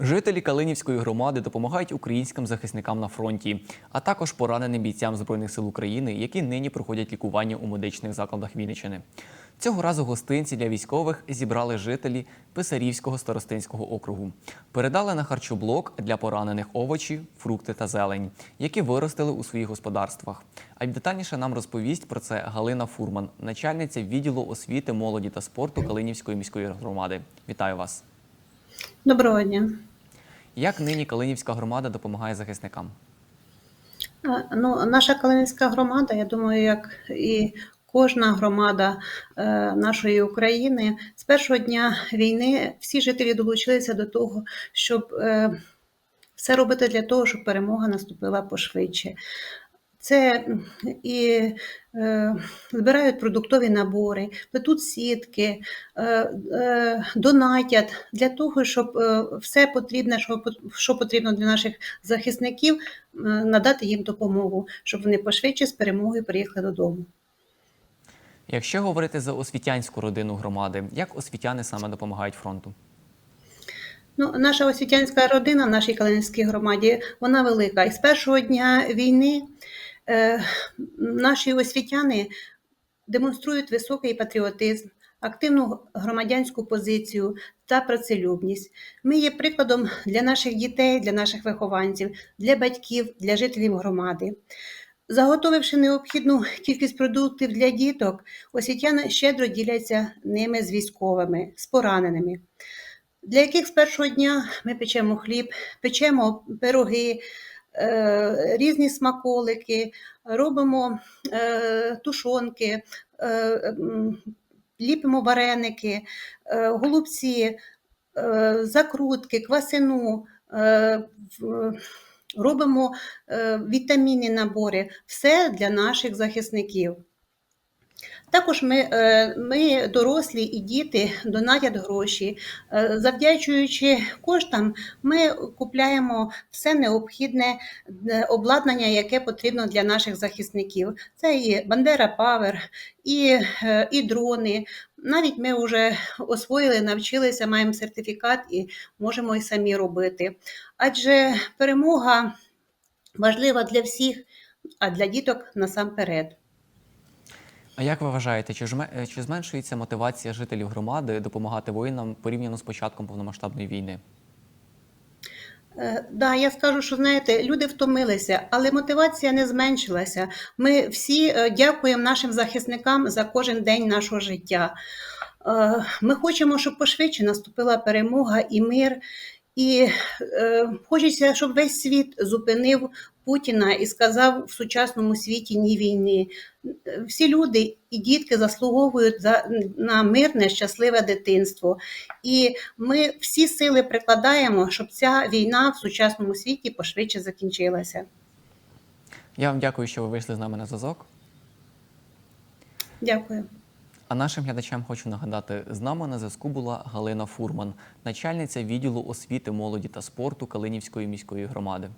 Жителі Калинівської громади допомагають українським захисникам на фронті, а також пораненим бійцям Збройних сил України, які нині проходять лікування у медичних закладах Вінниччини. Цього разу гостинці для військових зібрали жителі Писарівського старостинського округу. Передали на харчоблок для поранених овочі, фрукти та зелень, які виростили у своїх господарствах. А й детальніше нам розповість про це Галина Фурман, начальниця відділу освіти, молоді та спорту Калинівської міської громади. Вітаю вас! Доброго дня. Як нині Калинівська громада допомагає захисникам? Ну, наша Калинівська громада, я думаю, як і кожна громада е, нашої України, з першого дня війни всі жителі долучилися до того, щоб е, все робити для того, щоб перемога наступила пошвидше. Це і е, збирають продуктові набори, плетуть сітки, е, е, донатять для того, щоб е, все потрібне, що, що потрібно для наших захисників, е, надати їм допомогу, щоб вони пошвидше з перемогою приїхали додому. Якщо говорити за освітянську родину громади, як освітяни саме допомагають фронту? Ну, наша освітянська родина в нашій Калинівській громаді вона велика. І з першого дня війни наші освітяни демонструють високий патріотизм, активну громадянську позицію та працелюбність. Ми є прикладом для наших дітей, для наших вихованців, для батьків, для жителів громади. Заготовивши необхідну кількість продуктів для діток, освітяни щедро діляться ними з військовими, з пораненими для яких з першого дня ми печемо хліб, печемо пироги, е, різні смаколики, робимо е, тушонки, е, ліпимо вареники, е, голубці, е, закрутки, квасину. е, Робимо е, вітамінні набори, все для наших захисників. Також ми, е, ми, дорослі і діти, донатять гроші. Е, Завдячуючи коштам, ми купляємо все необхідне е, обладнання, яке потрібно для наших захисників. Це і Бандера Павер, і, і дрони. Навіть ми вже освоїли, навчилися, маємо сертифікат і можемо і самі робити. Адже перемога важлива для всіх, а для діток насамперед. А як ви вважаєте, чи, жме- е, чи зменшується мотивація жителів громади допомагати воїнам порівняно з початком повномасштабної війни? Е, Да, я скажу, що знаєте, люди втомилися, але мотивація не зменшилася. Ми всі е, дякуємо нашим захисникам за кожен день нашого життя. Ми хочемо, щоб пошвидше наступила перемога і мир. І хочеться, щоб весь світ зупинив Путіна і сказав в сучасному світі ні війни. Всі люди і дітки заслуговують за, на мирне, щасливе дитинство. І ми всі сили прикладаємо, щоб ця війна в сучасному світі пошвидше закінчилася. Я вам дякую, що ви вийшли з нами на зв'язок. Дякую. А нашим глядачам хочу нагадати, з нами на зв'язку була Галина Фурман, начальниця відділу освіти, молоді та спорту Калинівської міської громади.